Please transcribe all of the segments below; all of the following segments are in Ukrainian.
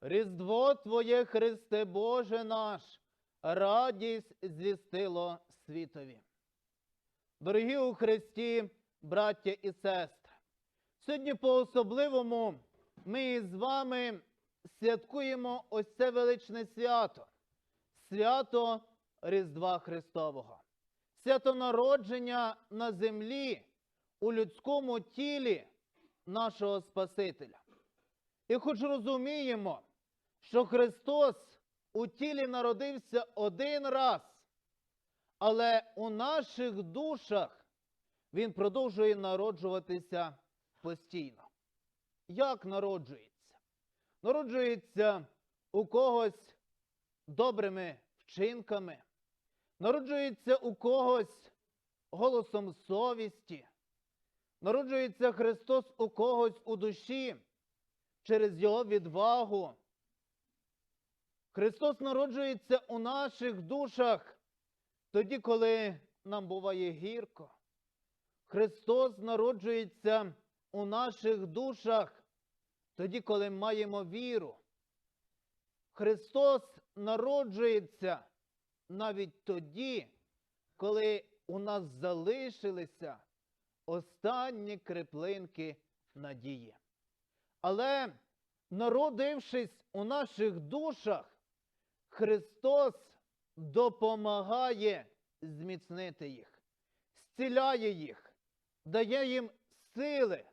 Різдво Твоє, Христе Боже наш, радість звістило світові. Дорогі у Христі, браття і сестри, сьогодні по-особливому ми із вами святкуємо ось це величне свято, свято Різдва Христового, свято народження на землі у людському тілі нашого Спасителя. І хоч розуміємо, що Христос у тілі народився один раз, але у наших душах Він продовжує народжуватися постійно. Як народжується? Народжується у когось добрими вчинками, народжується у когось голосом совісті, народжується Христос у когось у душі через Його відвагу. Христос народжується у наших душах тоді, коли нам буває гірко. Христос народжується у наших душах тоді, коли маємо віру. Христос народжується навіть тоді, коли у нас залишилися останні креплинки надії. Але народившись у наших душах, Христос допомагає зміцнити їх, зціляє їх, дає їм сили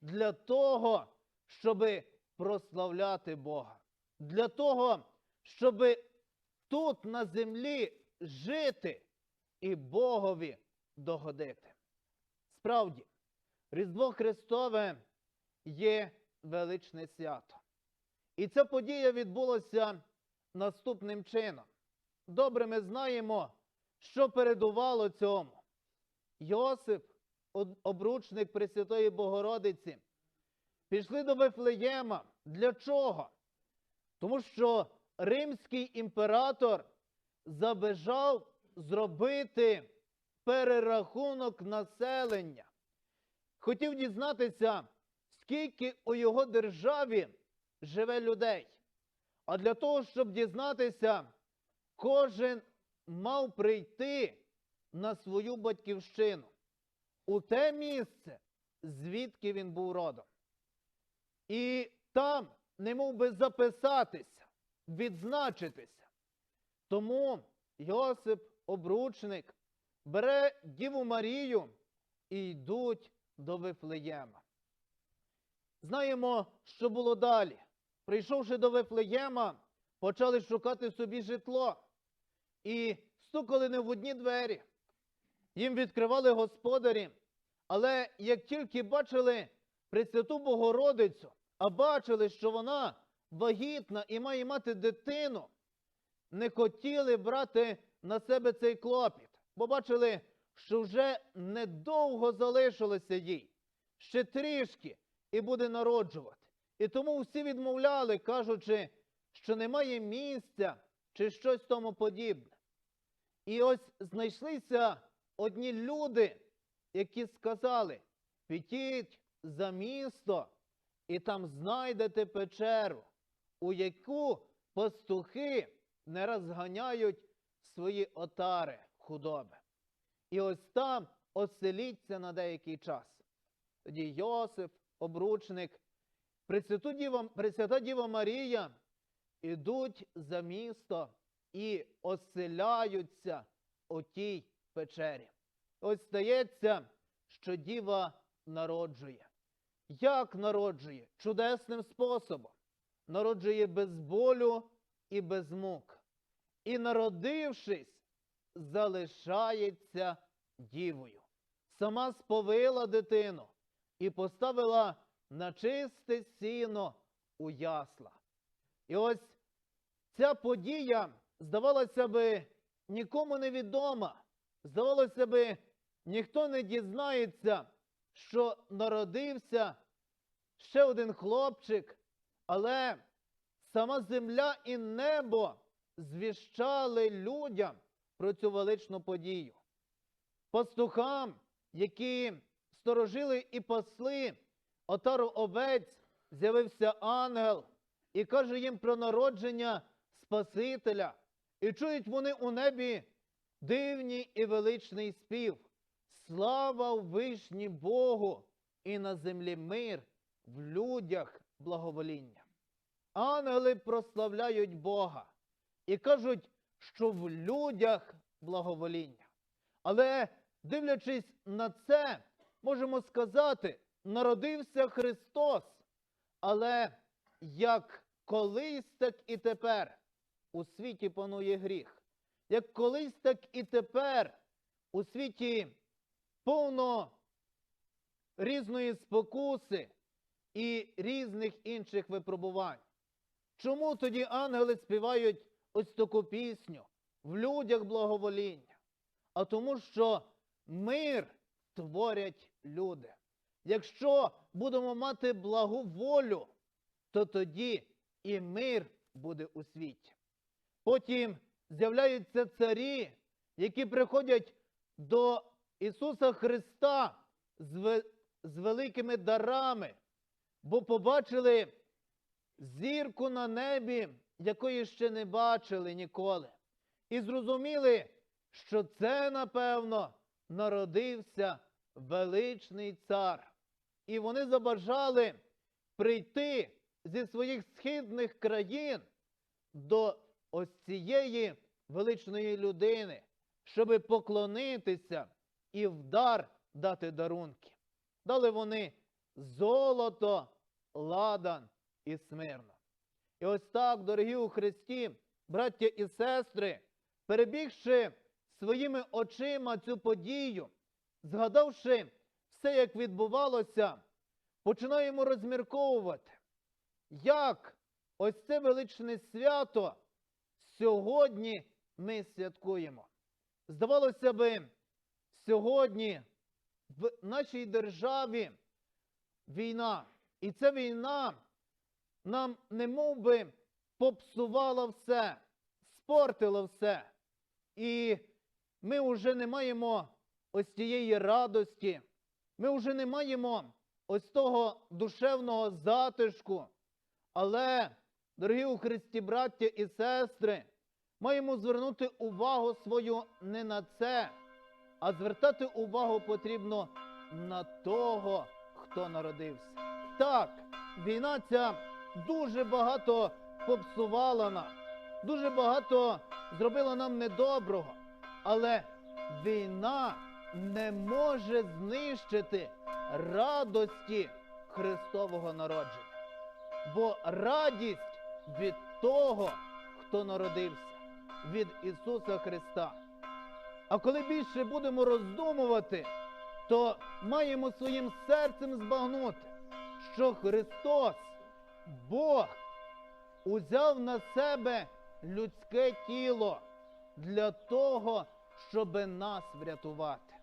для того, щоб прославляти Бога, для того, щоб тут на землі жити і Богові догодити. Справді, Різдво Христове є величне свято. І ця подія відбулася наступним чином. Добре ми знаємо, що передувало цьому. Йосип, обручник Пресвятої Богородиці, пішли до Вифлеєма. Для чого? Тому що римський імператор забажав зробити перерахунок населення. Хотів дізнатися, скільки у його державі живе людей. А для того, щоб дізнатися, кожен мав прийти на свою батьківщину у те місце, звідки він був родом. І там не мов би записатися, відзначитися. Тому Йосип, обручник, бере Діву Марію і йдуть до Вифлеєма. Знаємо, що було далі. Прийшовши до Вифлеєма, почали шукати собі житло і стукали не в одні двері. Їм відкривали господарі, але як тільки бачили Пресвяту Богородицю, а бачили, що вона вагітна і має мати дитину, не хотіли брати на себе цей клопіт, бо бачили, що вже недовго залишилося їй, ще трішки і буде народжувати. І тому всі відмовляли, кажучи, що немає місця чи щось тому подібне. І ось знайшлися одні люди, які сказали: підіть за місто і там знайдете печеру, у яку пастухи не розганяють свої отари худоби. І ось там оселіться на деякий час. Тоді Йосип, обручник, Пресвяту Діва, Пресвята Діва Марія ідуть за місто і оселяються у тій печері. Ось стається, що діва народжує. Як народжує? Чудесним способом. Народжує без болю і без мук. І, народившись, залишається дівою. Сама сповила дитину і поставила на чисте сіно у ясла. І ось ця подія, здавалося би, нікому не відома. Здавалося би, ніхто не дізнається, що народився ще один хлопчик, але сама земля і небо звіщали людям про цю величну подію. Пастухам, які сторожили і пасли отару овець, з'явився ангел і каже їм про народження Спасителя. І чують вони у небі дивний і величний спів. Слава вишні Богу і на землі мир, в людях благовоління. Ангели прославляють Бога і кажуть, що в людях благовоління. Але дивлячись на це, можемо сказати, народився Христос. Але як колись, так і тепер у світі панує гріх. Як колись, так і тепер у світі повно різної спокуси і різних інших випробувань. Чому тоді ангели співають ось таку пісню в людях благовоління? А тому, що мир творять люди. Якщо будемо мати благу волю, то тоді і мир буде у світі. Потім з'являються царі, які приходять до Ісуса Христа з, ве- з великими дарами, бо побачили зірку на небі, якої ще не бачили ніколи. І зрозуміли, що це, напевно, народився величний цар. І вони забажали прийти зі своїх східних країн до ось цієї величної людини, щоби поклонитися і в дар дати дарунки. Дали вони золото, ладан і смирно. І ось так, дорогі у Христі, браття і сестри, перебігши своїми очима цю подію, згадавши все, як відбувалося, починаємо розмірковувати, як ось це величне свято сьогодні ми святкуємо. Здавалося би, сьогодні в нашій державі війна. І ця війна нам не би попсувала все, спортила все. І ми вже не маємо ось цієї радості, ми вже не маємо ось того душевного затишку. Але, дорогі у Христі, браття і сестри, маємо звернути увагу свою не на це, а звертати увагу потрібно на того, хто народився. Так, війна ця дуже багато попсувала нам, дуже багато зробила нам недоброго, але війна не може знищити радості Христового народження. Бо радість від того, хто народився, від Ісуса Христа. А коли більше будемо роздумувати, то маємо своїм серцем збагнути, що Христос, Бог, узяв на себе людське тіло для того, щоб нас врятувати.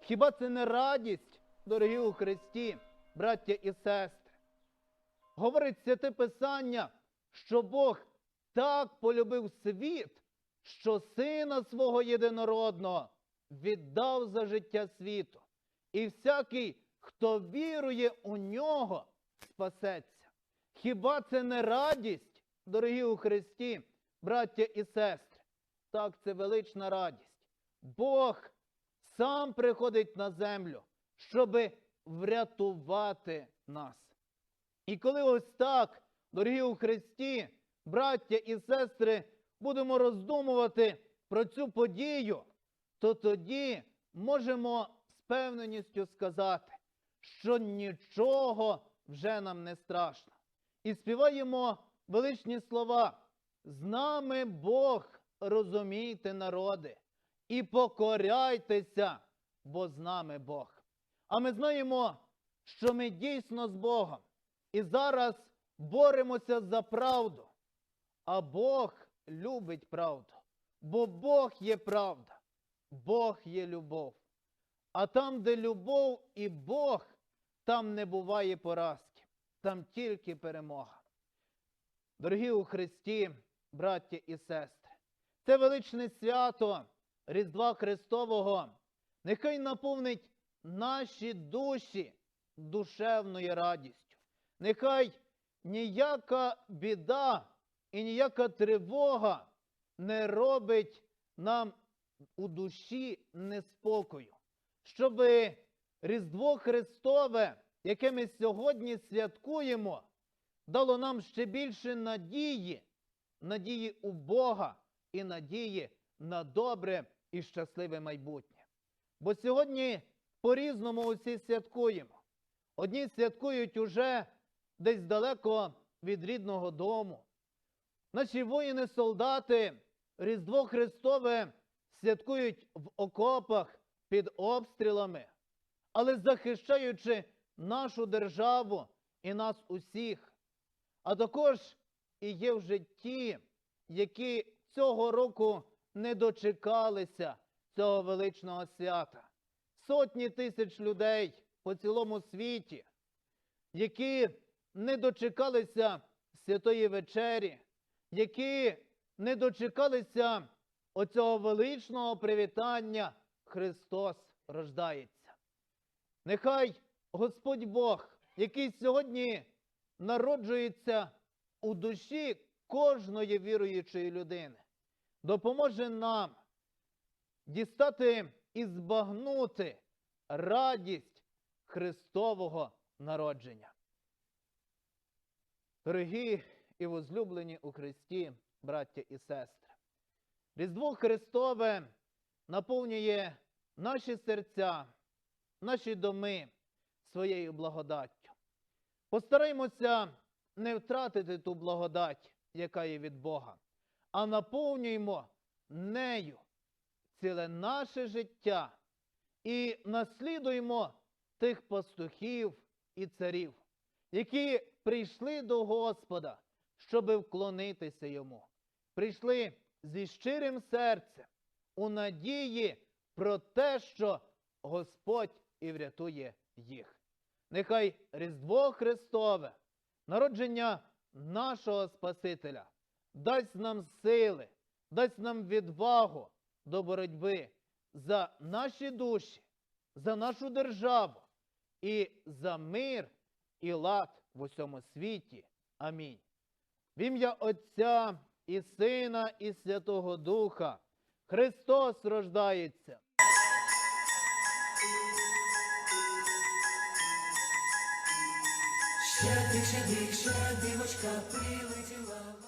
Хіба це не радість, дорогі у Христі, браття і сестри? Говорить святе Писання, що Бог так полюбив світ, що сина свого єдинородного віддав за життя світу. І всякий, хто вірує у нього, спасеться. Хіба це не радість, дорогі у Христі, браття і сестри? Так, це велична радість. Бог сам приходить на землю, щоби врятувати нас. І коли ось так, дорогі у Христі, браття і сестри, будемо роздумувати про цю подію, то тоді можемо з певненістю сказати, що нічого вже нам не страшно. І співаємо величні слова. З нами Бог, розумійте, народи, і покоряйтеся, бо з нами Бог. А ми знаємо, що ми дійсно з Богом. І зараз боремося за правду. А Бог любить правду. Бо Бог є правда, Бог є любов. А там, де любов і Бог, там не буває поразки, там тільки перемога. Дорогі у Христі, браття і сестри, це величне свято Різдва Христового нехай наповнить наші душі душевною радістю. Нехай ніяка біда і ніяка тривога не робить нам у душі неспокою, щоб Різдво Христове, яке ми сьогодні святкуємо, дало нам ще більше надії, надії у Бога і надії на добре і щасливе майбутнє. Бо сьогодні по-різному усі святкуємо. Одні святкують уже десь далеко від рідного дому. Наші воїни-солдати Різдво Христове святкують в окопах під обстрілами, але захищаючи нашу державу і нас усіх. А також і є вже ті, які цього року не дочекалися цього величного свята. Сотні тисяч людей по цілому світі, які не дочекалися святої вечері, які не дочекалися оцього величного привітання Христос рождається. Нехай Господь Бог, який сьогодні народжується у душі кожної віруючої людини, допоможе нам дістати і збагнути радість Христового народження. Дорогі і возлюблені у Христі, браття і сестри, Різдво Христове наповнює наші серця, наші доми своєю благодаттю. Постараймося не втратити ту благодать, яка є від Бога, а наповнюємо нею ціле наше життя і наслідуємо тих пастухів і царів, які прийшли до Господа, щоби вклонитися йому. Прийшли зі щирим серцем у надії про те, що Господь і врятує їх. Нехай Різдво Христове, народження нашого Спасителя, дасть нам сили, дасть нам відвагу до боротьби за наші душі, за нашу державу і за мир і лад в усьому світі. Амінь. В ім'я Отця і Сина, і Святого Духа Христос рождається. Щедрик, щедрик, щедрівочка прилетіла.